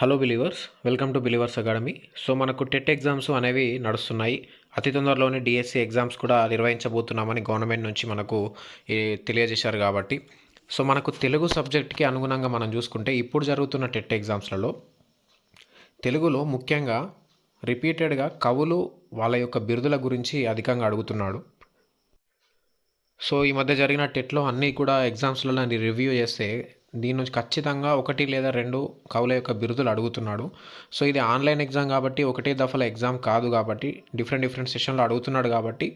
Hello believers welcome to believers academy so మనకు TET exams అనేవి నడుస్తున్నాయి. అతి తొందరలోనే డిఎస్సి ఎగ్జామ్స్ కూడా నిర్వహించబోతున్నామని గవర్నమెంట్ నుంచి మనకు తెలియజేశారు కాబట్టి. సో మనకు తెలుగు సబ్జెక్ట్కి అనుగుణంగా మనం చూసుకుంటే ఇప్పుడు జరుగుతున్న టెట్ ఎగ్జామ్స్లలో తెలుగులో ముఖ్యంగా రిపీటెడ్గా కవులు వాళ్ళ యొక్క బిరుదుల గురించి అధికంగా అడుగుతున్నాడు. సో ఈ మధ్య జరిగిన టెట్లో అన్నీ కూడా ఎగ్జామ్స్లలో రివ్యూ చేస్తే దీని నుంచి ఖచ్చితంగా ఒకటి లేదా రెండు కవుల యొక్క బిరుదులు అడుగుతున్నాడు. సో ఇది ఆన్లైన్ ఎగ్జామ్ కాబట్టి ఒకటే దఫల ఎగ్జామ్ కాదు కాబట్టి డిఫరెంట్ డిఫరెంట్ సెషన్లో అడుగుతున్నాడు కాబట్టి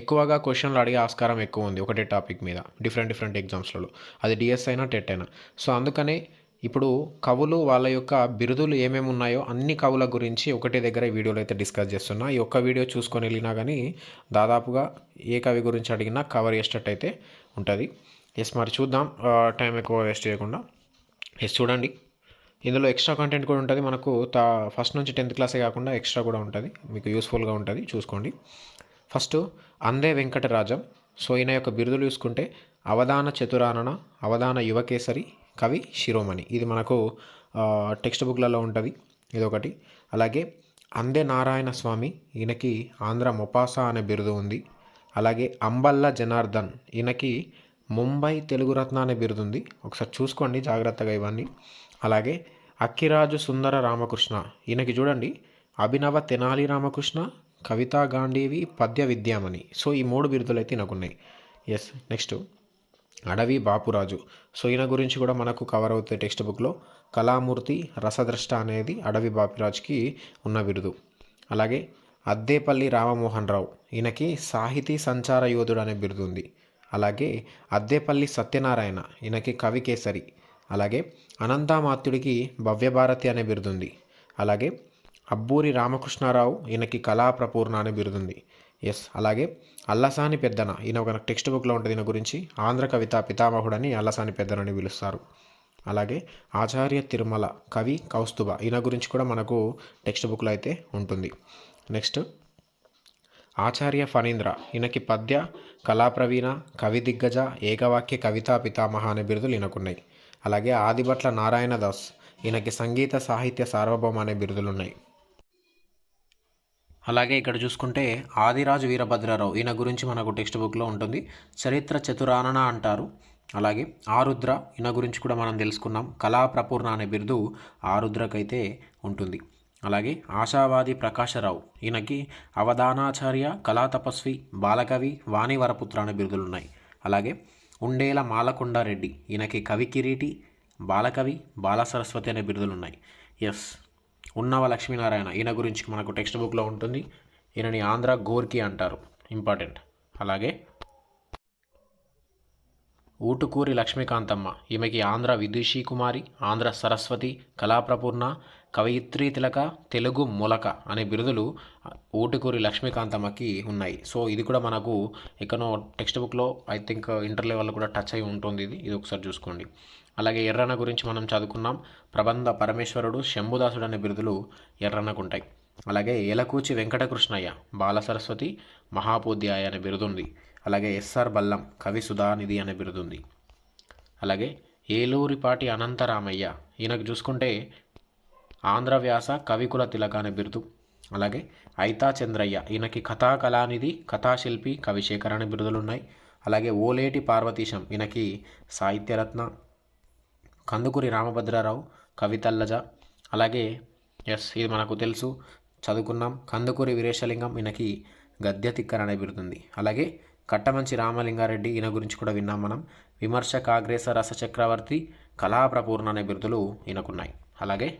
ఎక్కువగా క్వశ్చన్లు అడిగే ఆస్కారం ఎక్కువ ఉంది ఒకటే టాపిక్ మీద డిఫరెంట్ డిఫరెంట్ ఎగ్జామ్స్లలో. అది డిఎస్ అయినా టెట్ అయినా. సో అందుకనే ఇప్పుడు కవులు వాళ్ళ యొక్క బిరుదులు ఏమేమి ఉన్నాయో అన్ని కవుల గురించి ఒకటే దగ్గర వీడియోలు వీడియోలో అయితే డిస్కస్ చేస్తున్నా. ఈ ఒక్క వీడియో చూసుకొని వెళ్ళినా కానీ దాదాపుగా ఏ కవి గురించి అడిగినా కవర్ చేసేటట్టు అయితే ఉంటుంది. ఎస్ మరి చూద్దాం. టైం ఎక్కువ వేస్ట్ చేయకుండా. ఎస్ చూడండి. ఇందులో ఎక్స్ట్రా కంటెంట్ కూడా ఉంటుంది. మనకు తా ఫస్ట్ నుంచి టెన్త్ క్లాసే కాకుండా ఎక్స్ట్రా కూడా ఉంటుంది. మీకు యూస్ఫుల్గా ఉంటుంది. చూసుకోండి. ఫస్ట్ అందే వెంకటరాజం. సో ఈయన యొక్క బిరుదులు చూసుకుంటే అవధాన చతురానన అవధాన యువకేసరి కవి శిరోమణి. ఇది మనకు టెక్స్ట్ బుక్లలో ఉంటుంది. ఇది ఒకటి అలాగే అందే నారాయణ స్వామి. ఈయనకి ఆంధ్ర మొపాసా అనే బిరుదు ఉంది. అలాగే అంబల్ల జనార్దన్. ఈయనకి ముంబై తెలుగు రత్న అనే బిరుదుంది. ఒకసారి చూసుకోండి జాగ్రత్తగా ఇవన్నీ. అలాగే అక్కిరాజు సుందర రామకృష్ణ. ఈయనకి చూడండి. అభినవ తెనాలి రామకృష్ణ కవితా గాంధీవి పద్య విద్యామణి. సో ఈ మూడు బిరుదులు అయితే ఈయనకున్నాయి. ఎస్ నెక్స్ట్ అడవి బాపురాజు. సో ఈయన గురించి కూడా మనకు కవర్ అవుతాయి టెక్స్ట్ బుక్లో కళామూర్తి రసద్రష్ట అనేది అడవి బాపురాజుకి ఉన్న బిరుదు. అలాగే అద్దేపల్లి రామమోహన్ రావు. ఈయనకి సాహితీ సంచార యోధుడు అనే బిరుదు ఉంది అలాగే అద్దేపల్లి సత్యనారాయణ ఈయనకి కవి కేసరి అలాగే అనంతామాత్యుడికి భవ్యభారతి అనే బిరుదుంది. అలాగే అబ్బూరి రామకృష్ణారావు ఈయనకి కళాప్రపూర్ణ అనే బిరుదుంది. ఎస్ అలాగే అల్లసాని పెద్దన ఈయన ఒక టెక్స్ట్ బుక్లో ఉంటుంది ఈయన గురించి ఆంధ్ర కవిత పితామహుడని అల్లసాని పెద్దనని పిలుస్తారు. అలాగే ఆచార్య తిరుమల కవి కౌస్తుభ ఈయన గురించి కూడా మనకు టెక్స్ట్ బుక్లో అయితే ఉంటుంది. నెక్స్ట్ ఆచార్య ఫణీంద్ర ఈయనకి పద్య కళాప్రవీణ కవి దిగ్గజ ఏకవాక్య కవితా పితామహ అనే బిరుదులు ఈయనకున్నాయి. అలాగే ఆదిభట్ల నారాయణ దాస్ ఈయనకి సంగీత సాహిత్య సార్వభౌమ అనే బిరుదులు ఉన్నాయి అలాగే ఇక్కడ చూసుకుంటే ఆదిరాజు వీరభద్రరావు ఈయన గురించి మనకు టెక్స్ట్ బుక్లో ఉంటుంది. చరిత్ర చతురానన అంటారు. అలాగే ఆరుద్ర ఈయన గురించి కూడా మనం తెలుసుకున్నాం. కళా ప్రపూర్ణ అనే బిరుదు ఆరుద్రకైతే ఉంటుంది. అలాగే ఆశావాది ప్రకాశరావు. ఈయనకి అవధానాచార్య కళా తపస్వి బాలకవి వాణివరపుత్ర అనే బిరుదులు ఉన్నాయి అలాగే ఉండేల మాలకొండారెడ్డి. ఈయనకి కవి కిరీటి బాలకవి బాల సరస్వతి అనే బిరుదులు ఉన్నాయి ఎస్. ఉన్నవ లక్ష్మీనారాయణ. ఈయన గురించి మనకు టెక్స్ట్ బుక్లో ఉంటుంది. ఈయనని ఆంధ్ర గోర్కి అంటారు. ఇంపార్టెంట్. అలాగే ఊటుకూరి లక్ష్మీకాంతమ్మ. ఈమెకి ఆంధ్ర విదుషీ కుమారి ఆంధ్ర సరస్వతి కళాప్రపూర్ణ కవయిత్రి తిలక తెలుగు మొలక అనే బిరుదులు ఊటుకూరి లక్ష్మీకాంతమ్మకి ఉన్నాయి. సో ఇది కూడా మనకు ఎక్కడో టెక్స్ట్ బుక్లో ఐ థింక్ ఇంటర్ లెవెల్లో కూడా టచ్ అయి ఉంటుంది ఇది. ఇది ఒకసారి చూసుకోండి. అలాగే ఎర్రన్న గురించి మనం చదువుకున్నాం. ప్రబంధ పరమేశ్వరుడు శంభుదాసుడు అనే బిరుదులు ఎర్రన్నకు ఉంటాయి. అలాగే ఏలకూచి వెంకటకృష్ణయ్య బాల సరస్వతి మహాపోధ్యాయ అనే బిరుదు ఉంది. అలాగే ఎస్ఆర్ బల్లం కవి సుధానిధి అనే బిరుదుంది. అలాగే ఏలూరిపాటి అనంతరామయ్య ఈయనకు చూసుకుంటే ఆంధ్ర వ్యాస కవికుల తిలక అనే బిరుదు. అలాగే ఐతా చంద్రయ్య ఈయనకి కథా కళానిధి కథాశిల్పి కవిశేఖర్ అనే బిరుదులు ఉన్నాయి అలాగే ఓలేటి పార్వతీశం ఈయనకి సాహిత్యరత్న కందుకూరి రామభద్రారావు కవితల్లజ అలాగే ఎస్ ఇది మనకు తెలుసు చదువుకున్నాం కందుకూరి వీరేశలింగం ఈయనకి గద్య తిక్కర్ అనే బిరుదుంది. అలాగే కట్టమంచి రామలింగారెడ్డి ఈయన గురించి కూడా విన్నాం మనం. విమర్శ కాగ్రేస రస చక్రవర్తి కళాప్రపూర్ణ అనే బిరుదులు ఈయనకున్నాయి. అలాగే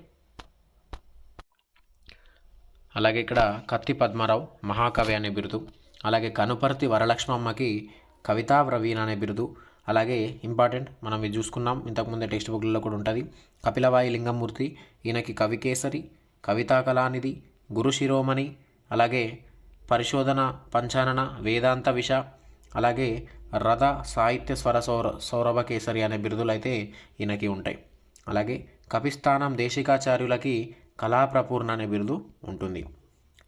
అలాగే ఇక్కడ కత్తి పద్మారావు మహాకవి అనే బిరుదు అలాగే కనుపర్తి వరలక్ష్మమ్మకి కవితా ప్రవీణ అనే బిరుదు అలాగే ఇంపార్టెంట్ మనం ఇది చూసుకున్నాం. ఇంతకుముందే టెక్స్ట్ బుక్లలో కూడా ఉంటుంది. కపిలవాయి లింగమూర్తి ఈయనకి కవికేసరి కవితా కళానిధి గురు శిరోమణి అలాగే పరిశోధన పంచానన వేదాంత విష అలాగే రథ సాహిత్య స్వర సౌర సౌరభ కేసరి అనే బిరుదులు అయితే ఈయనకి ఉంటాయి. అలాగే కపిస్థానం దేశికాచార్యులకి కళాప్రపూర్ణ అనే బిరుదు ఉంటుంది.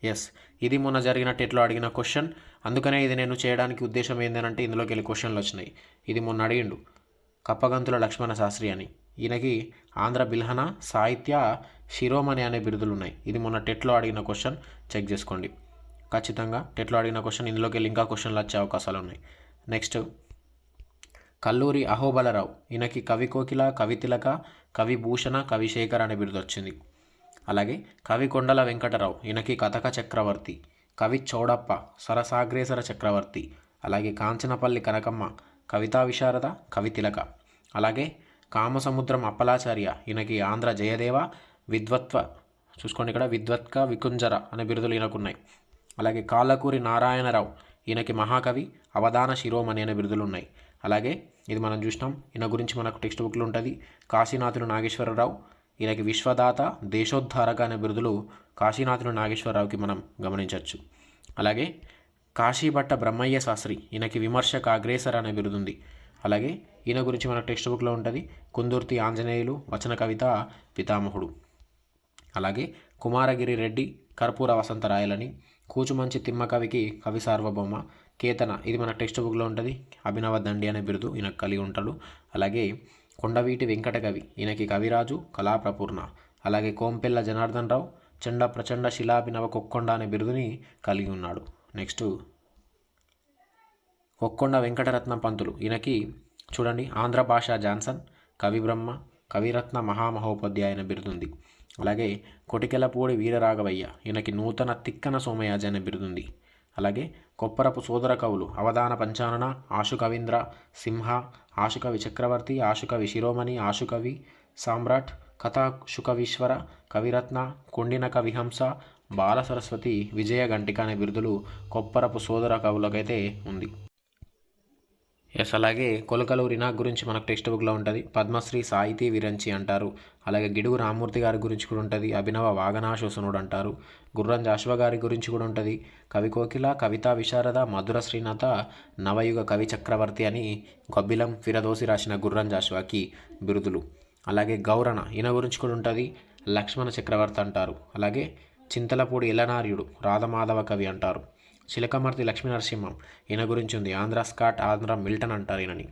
ఎస్ ఇది మొన్న జరిగిన టెట్లో అడిగిన క్వశ్చన్. అందుకనే ఇది నేను చేయడానికి ఉద్దేశం ఏంటంటే ఇందులోకి వెళ్ళి క్వశ్చన్లు వచ్చినాయి. ఇది మొన్న అడిగిండు కప్పగంతుల లక్ష్మణ శాస్త్రి అని. ఈయనకి ఆంధ్ర బిల్హన సాహిత్య శిరోమణి అనే బిరుదులు ఉన్నాయి ఇది మొన్న టెట్లో అడిగిన క్వశ్చన్. చెక్ చేసుకోండి. ఖచ్చితంగా టెట్లో అడిగిన క్వశ్చన్ ఇందులోకి వెళ్ళి ఇంకా క్వశ్చన్లు వచ్చే అవకాశాలు ఉన్నాయి. నెక్స్ట్. కల్లూరి అహోబలరావు. ఈయనకి కవి కోకిల కవి తిలక కవి భూషణ కవి శేఖర్ అనే బిరుదు వచ్చింది. అలాగే కవి కొండల వెంకటరావు. ఈయనకి కథక చక్రవర్తి కవి చౌడప్ప సరసాగ్రేసర చక్రవర్తి అలాగే కాంచనపల్లి కనకమ్మ కవితా విశారద కవి తిలక. అలాగే కామసముద్రం అప్పలాచార్య. ఈయనకి ఆంధ్ర జయదేవ విద్వత్వ చూసుకోండి ఇక్కడ విద్వత్క వికుంజర అనే బిరుదులు ఈయనకున్నాయి. అలాగే కాళ్ళకూరి నారాయణరావు. ఈయనకి మహాకవి అవధాన శిరోమణి అనే బిరుదులు ఉన్నాయి అలాగే ఇది మనం చూసినాం. ఈయన గురించి మనకు టెక్స్ట్ బుక్లో ఉంటుంది. కాశీనాథుడు నాగేశ్వరరావు ఈయనకి విశ్వదాత దేశోద్ధారక అనే బిరుదులు కాశీనాథుడు నాగేశ్వరరావుకి మనం గమనించవచ్చు అలాగే కాశీభట్ట బ్రహ్మయ్య శాస్త్రి ఈయనకి విమర్శక అగ్రేసర్ అనే బిరుదుంది. అలాగే ఈయన గురించి మన టెక్స్ట్ బుక్లో ఉంటుంది. కుందుర్తి ఆంజనేయులు వచన కవిత పితామహుడు. అలాగే కుమారగిరి రెడ్డి కర్పూర వసంతరాయలని కూచుమంచి తిమ్మకవికి కవి సార్వభౌమ. కేతన ఇది మన టెక్స్ట్ బుక్లో ఉంటుంది. అభినవ దండి అనే బిరుదు ఈయన కలిగి ఉంటాడు. అలాగే కొండవీటి వెంకట కవి ఈయనకి కవిరాజు కళాప్రపూర్ణ. అలాగే కోంపెల్ల జనార్దన్ రావు చండ ప్రచండ శిలాభినవ కొక్కొండ అనే బిరుదుని కలిగి ఉన్నాడు. నెక్స్ట్ కొక్కొండ వెంకటరత్న పంతులు. ఈయనకి చూడండి ఆంధ్ర భాష జాన్సన్ కవి బ్రహ్మ కవిరత్న మహామహోపాధ్యాయ అనే బిరుదుంది. అలాగే కొటికెలపూడి వీరరాఘవయ్య ఈయనకి నూతన తిక్కన సోమయాజి అనే బిరుదుంది. అలాగే కొప్పరపు సోదర కవులు అవధాన పంచానన ఆశుకవీంద్ర సింహ ఆశుకవి చక్రవర్తి ఆశుకవి శిరోమణి ఆశుకవి సామ్రాట్ కథా శుకవీశ్వర కవిరత్న కొండిన కవిహంస బాల సరస్వతి విజయ గంటిక అనే బిరుదులు కొప్పరపు సోదర కవులకైతే ఉంది. ఎస్ అలాగే కొలకలూరి నాగ్ గురించి మనకు టెక్స్ట్ బుక్లో ఉంటుంది. పద్మశ్రీ సాహితీ విరంచి అంటారు. అలాగే గిడుగు రామూర్తి గారి గురించి కూడా ఉంటుంది. అభినవ వాగనాశోసనుడు అంటారు. గుర్రం జాషువ గారి గురించి కూడా ఉంటుంది. కవి కోకిల కవితా విశారద మధుర శ్రీనాథ నవయుగ కవి చక్రవర్తి అని గొబ్బిలం ఫిరదోసి రాసిన గుర్రం జాషువాకి బిరుదులు. అలాగే గౌరణ ఈయన గురించి కూడా ఉంటుంది. లక్ష్మణ చక్రవర్తి అంటారు. అలాగే చింతలపూడి ఎలనార్యుడు రాధమాధవ కవి అంటారు. చిలకమర్తి లక్ష్మీనరసింహం ఈయన గురించి ఉంది. ఆంధ్ర స్కాట్ ఆంధ్ర మిల్టన్ అంటారు ఈయనని.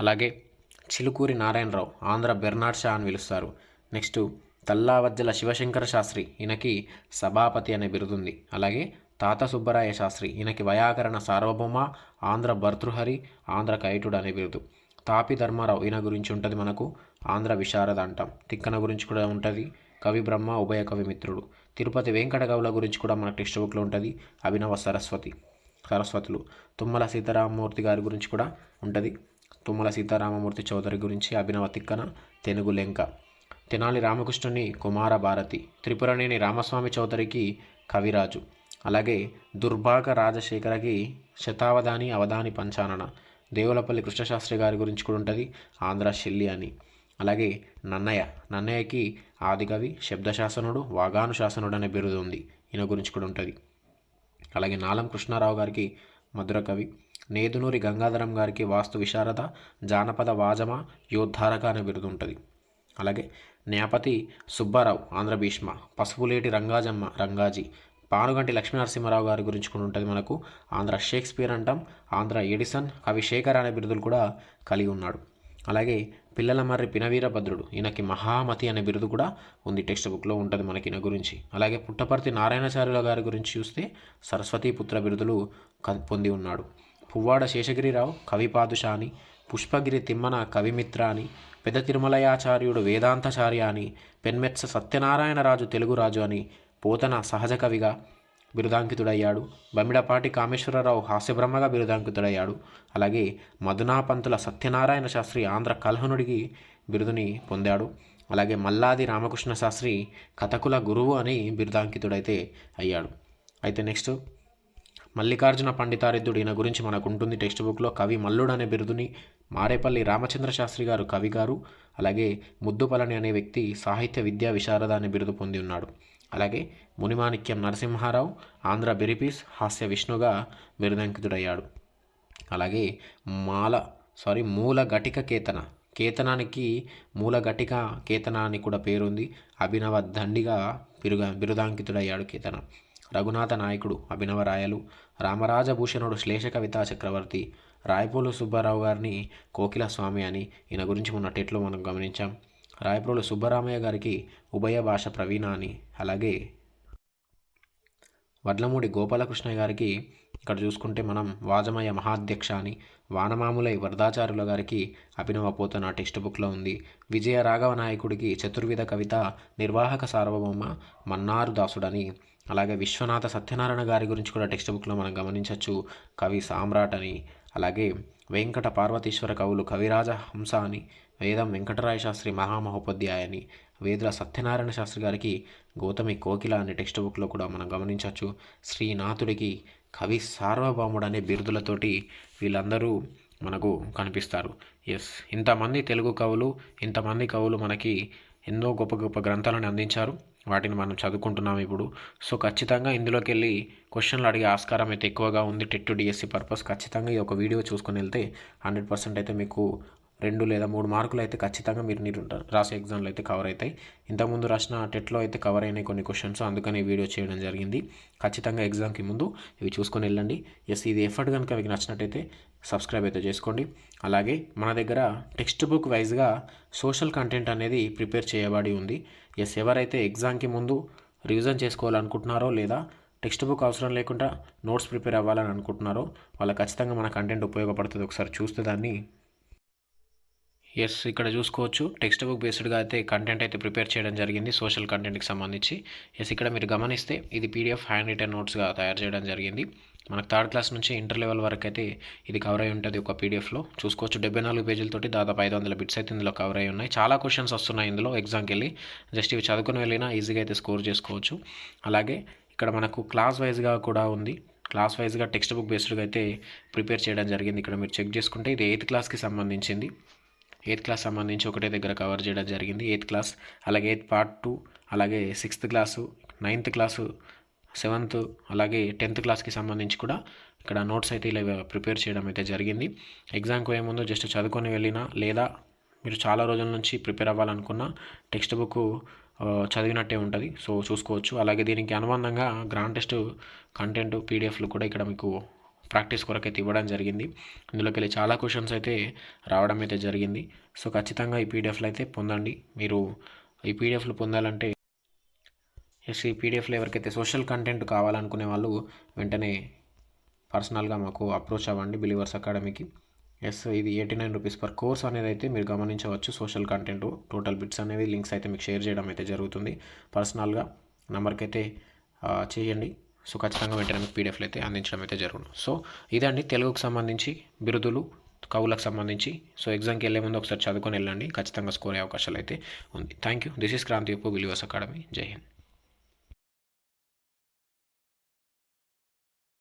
అలాగే చిలుకూరి నారాయణరావు ఆంధ్ర బెర్నాడ్ షా అని పిలుస్తారు. నెక్స్ట్ తల్లావజ్జల శివశంకర శాస్త్రి ఈయనకి సభాపతి అనే బిరుదుంది అలాగే తాత సుబ్బరాయ శాస్త్రి ఈయనకి వయాకరణ సార్వభౌమ ఆంధ్ర భర్తృహరి ఆంధ్ర కైటుడు అనే బిరుదు. తాపి ధర్మారావు ఈయన గురించి ఉంటుంది మనకు ఆంధ్ర విశారద అంటాం. తిక్కన గురించి కూడా ఉంటుంది. కవి బ్రహ్మ ఉభయ కవి మిత్రుడు. తిరుపతి వెంకట గురించి కూడా మన టెక్స్ట్ బుక్లో ఉంటుంది. అభినవ సరస్వతి సరస్వతులు. తుమ్మల సీతారామమూర్తి గారి గురించి కూడా ఉంటుంది. తుమ్మల సీతారామమూర్తి చౌదరి గురించి అభినవ తిక్కన తెనుగు లెంక. తెనాలి రామకృష్ణుని కుమార భారతి త్రిపురనేని రామస్వామి చౌదరికి కవిరాజు. అలాగే దుర్భాగ రాజశేఖరకి శతావధాని అవధాని పంచానన. దేవులపల్లి కృష్ణశాస్త్రి గారి గురించి కూడా ఉంటుంది. ఆంధ్ర శిల్లి అని అలాగే నన్నయ్య. నన్నయ్యకి ఆదికవి శబ్దశాసనుడు వాగాను శాసనుడు అనే బిరుదు ఉంది. ఈయన గురించి కూడా ఉంటుంది. అలాగే నాలం కృష్ణారావు గారికి మధుర కవి నేదునూరి గంగాధరం గారికి వాస్తు విశారద జానపద వాజమ యోద్ధారక అనే బిరుదు ఉంటుంది. అలాగే న్యాపతి సుబ్బారావు ఆంధ్ర భీష్మ పసుపులేటి రంగాజమ్మ రంగాజీ పానుగంటి లక్ష్మీనరసింహరావు గారి గురించి కూడా ఉంటుంది మనకు. ఆంధ్ర షేక్స్పియర్ అంటాం ఆంధ్ర ఎడిసన్ కవి శేఖర్ అనే బిరుదులు కూడా కలిగి ఉన్నాడు. అలాగే పిల్లల మర్రి పినవీరభద్రుడు ఈయనకి మహామతి అనే బిరుదు కూడా ఉంది. టెక్స్ట్ బుక్లో ఉంటుంది మనకి ఈయన గురించి. అలాగే పుట్టపర్తి నారాయణచార్యుల గారి గురించి చూస్తే సరస్వతీ పుత్ర బిరుదులు క- పొంది ఉన్నాడు. పువ్వాడ శేషగిరిరావు కవి పాదుషాని పుష్పగిరి తిమ్మన కవిమిత్ర అని పెద్ద తిరుమలయాచార్యుడు వేదాంతచార్య అని పెన్మెత్స సత్యనారాయణరాజు తెలుగురాజు అని పోతన సహజ కవిగా బిరుదాంకితుడయ్యాడు. బమిడపాటి కామేశ్వరరావు హాస్యబ్రహ్మగా బిరుదాంకితుడయ్యాడు. అలాగే మధునాపంతుల సత్యనారాయణ శాస్త్రి ఆంధ్ర కల్హనుడికి బిరుదుని పొందాడు. అలాగే మల్లాది రామకృష్ణ శాస్త్రి కథకుల గురువు అని బిరుదాంకితుడైతే అయ్యాడు. అయితే నెక్స్ట్ మల్లికార్జున పండితారిద్దుడు ఈయన గురించి మనకు ఉంటుంది టెక్స్ట్ బుక్లో కవి మల్లుడు అనే బిరుదుని మారేపల్లి రామచంద్ర శాస్త్రి గారు కవి గారు అలాగే ముద్దుపలని అనే వ్యక్తి సాహిత్య విద్యా విశారద అనే బిరుదు పొంది ఉన్నాడు. అలాగే మునిమాణిక్యం నరసింహారావు ఆంధ్ర బెరిపీస్ హాస్య విష్ణుగా బిరుదాంకితుడయ్యాడు. అలాగే మాల సారీ మూల ఘటిక కేతన కేతనానికి మూల ఘటిక కేతన అని కూడా పేరుంది. అభినవ దండిగా బిరుగా బిరుదాంకితుడయ్యాడు కేతన. రఘునాథ నాయకుడు అభినవ రాయలు రామరాజభూషణుడు శ్లేష కవితా చక్రవర్తి రాయపోలు సుబ్బారావు గారిని కోకిల స్వామి అని ఈయన గురించి మొన్న టెట్లో మనం గమనించాం. రాయప్రోలు సుబ్బరామయ్య గారికి ఉభయ భాష ప్రవీణ అని అలాగే వడ్లమూడి గోపాలకృష్ణయ్య గారికి ఇక్కడ చూసుకుంటే మనం వాజమయ్య మహాధ్యక్ష అని వానమాములై వరదాచార్యుల గారికి అభినవ పోతన టెక్స్ట్ బుక్లో ఉంది. విజయ రాఘవ నాయకుడికి చతుర్విధ కవిత నిర్వాహక సార్వభౌమ మన్నారు దాసుడని అలాగే విశ్వనాథ సత్యనారాయణ గారి గురించి కూడా టెక్స్ట్ బుక్లో మనం గమనించవచ్చు కవి సామ్రాట్ అని అలాగే వెంకట పార్వతీశ్వర కవులు కవిరాజ హంస అని వేదం వెంకటరాయ శాస్త్రి మహామహోపాధ్యాయ అని వేదుల సత్యనారాయణ శాస్త్రి గారికి గౌతమి కోకిల అనే టెక్స్ట్ బుక్లో కూడా మనం గమనించవచ్చు. శ్రీనాథుడికి కవి సార్వభౌముడు అనే బిరుదులతోటి వీళ్ళందరూ మనకు కనిపిస్తారు. ఎస్ ఇంతమంది తెలుగు కవులు ఇంతమంది కవులు మనకి ఎన్నో గొప్ప గొప్ప గ్రంథాలను అందించారు. వాటిని మనం చదువుకుంటున్నాం ఇప్పుడు. సో ఖచ్చితంగా ఇందులోకి వెళ్ళి క్వశ్చన్లు అడిగే ఆస్కారం అయితే ఎక్కువగా ఉంది. TET DSC purpose. ఖచ్చితంగా ఈ ఒక వీడియో చూసుకొని వెళ్తే హండ్రెడ్ పర్సెంట్ అయితే మీకు రెండు లేదా మూడు మార్కులు అయితే ఖచ్చితంగా మీరు మీరు రాసే ఎగ్జామ్లో అయితే కవర్ అవుతాయి. ఇంతకుముందు రాసిన టెట్లో అయితే కవర్ అయినాయి కొన్ని క్వశ్చన్స్. అందుకని వీడియో చేయడం జరిగింది. ఖచ్చితంగా ఎగ్జామ్కి ముందు ఇవి చూసుకొని వెళ్ళండి. ఎస్ ఇది ఎఫర్ట్ కనుక మీకు నచ్చినట్టయితే సబ్స్క్రైబ్ అయితే చేసుకోండి. అలాగే మన దగ్గర టెక్స్ట్ బుక్ వైజ్గా సోషల్ కంటెంట్ అనేది ప్రిపేర్ చేయబడి ఉంది. ఎస్ ఎవరైతే ఎగ్జామ్కి ముందు రివిజన్ చేసుకోవాలనుకుంటున్నారో లేదా టెక్స్ట్ బుక్ అవసరం లేకుండా నోట్స్ ప్రిపేర్ అవ్వాలని అనుకుంటున్నారో వాళ్ళ ఖచ్చితంగా మన కంటెంట్ ఉపయోగపడుతుంది. ఒకసారి చూస్తే దాన్ని. ఎస్ ఇక్కడ చూసుకోవచ్చు. టెక్స్ట్ బుక్ బేస్డ్గా అయితే కంటెంట్ అయితే ప్రిపేర్ చేయడం జరిగింది సోషల్ కంటెంట్కి సంబంధించి. ఎస్ ఇక్కడ మీరు గమనిస్తే ఇది పీడిఎఫ్ హ్యాండ్ రిటర్న్ నోట్స్గా తయారు చేయడం జరిగింది. మనకు థర్డ్ క్లాస్ నుంచి ఇంటర్ లెవెల్ వరకు అయితే ఇది కవర్ అయి ఉంటుంది ఒక పీడిఎఫ్లో చూసుకోవచ్చు డెబ్బై నాలుగు పేజీలతోటి దాదాపు ఐదు వందల బిట్స్ అయితే ఇందులో కవర్ అయి ఉన్నాయి. చాలా క్వశ్చన్స్ వస్తున్నాయి ఇందులో ఎగ్జామ్కి వెళ్ళి. జస్ట్ ఇవి చదువుకుని వెళ్ళినా ఈజీగా అయితే స్కోర్ చేసుకోవచ్చు. అలాగే ఇక్కడ మనకు క్లాస్ వైజ్గా కూడా ఉంది. క్లాస్ వైజ్గా టెక్స్ట్ బుక్ బేస్డ్గా అయితే ప్రిపేర్ చేయడం జరిగింది. ఇక్కడ మీరు చెక్ చేసుకుంటే ఇది ఎయిత్ క్లాస్కి సంబంధించింది. ఎయిత్ క్లాస్ సంబంధించి ఒకటే దగ్గర కవర్ చేయడం జరిగింది. ఎయిత్ క్లాస్ అలాగే ఎయిత్ పార్ట్ టూ అలాగే sixth class ninth class seventh అలాగే టెన్త్ క్లాస్కి సంబంధించి కూడా ఇక్కడ నోట్స్ అయితే ఇలా ప్రిపేర్ చేయడం అయితే జరిగింది. ఎగ్జామ్కి ఏముందో జస్ట్ చదువుకొని వెళ్ళినా లేదా మీరు చాలా రోజుల నుంచి ప్రిపేర్ అవ్వాలనుకున్న టెక్స్ట్ బుక్ చదివినట్టే ఉంటుంది. సో చూసుకోవచ్చు. అలాగే దీనికి అనుబంధంగా గ్రాండ్ టెస్ట్ కంటెంట్ పీడిఎఫ్లు కూడా ఇక్కడ మీకు ప్రాక్టీస్ కొరకు అయితే ఇవ్వడం జరిగింది. ఇందులోకి వెళ్ళి చాలా క్వశ్చన్స్ అయితే రావడం అయితే జరిగింది. సో ఖచ్చితంగా ఈ పీడిఎఫ్లు అయితే పొందండి. మీరు ఈ పీడిఎఫ్లు పొందాలంటే ఎస్ ఈ పీడిఎఫ్లో ఎవరికైతే సోషల్ కంటెంట్ కావాలనుకునే వాళ్ళు వెంటనే పర్సనల్గా మాకు అప్రోచ్ అవ్వండి బిలీవర్స్ అకాడమీకి. ఎస్ ఇది eighty nine rupees per course అనేది అయితే మీరు గమనించవచ్చు. సోషల్ కంటెంట్ టోటల్ బిట్స్ అనేవి లింక్స్ అయితే మీకు షేర్ చేయడం అయితే జరుగుతుంది. పర్సనల్గా నెంబర్కి అయితే చేయండి. సో ఖచ్చితంగా వెంటనే మీకు పీడిఎఫ్లు అయితే అందించడం అయితే జరుగును. సో ఇదండి. తెలుగుకు సంబంధించి బిరుదులు కవులకు సంబంధించి. సో ఎగ్జామ్కి వెళ్ళే ముందు ఒకసారి చదువుకొని వెళ్ళండి. ఖచ్చితంగా స్కోర్ అయ్యే అవకాశాలు అయితే ఉంది. Thank you this is Kranthi ఉప్పు విలువస్ అకాడమీ. జై హింద్.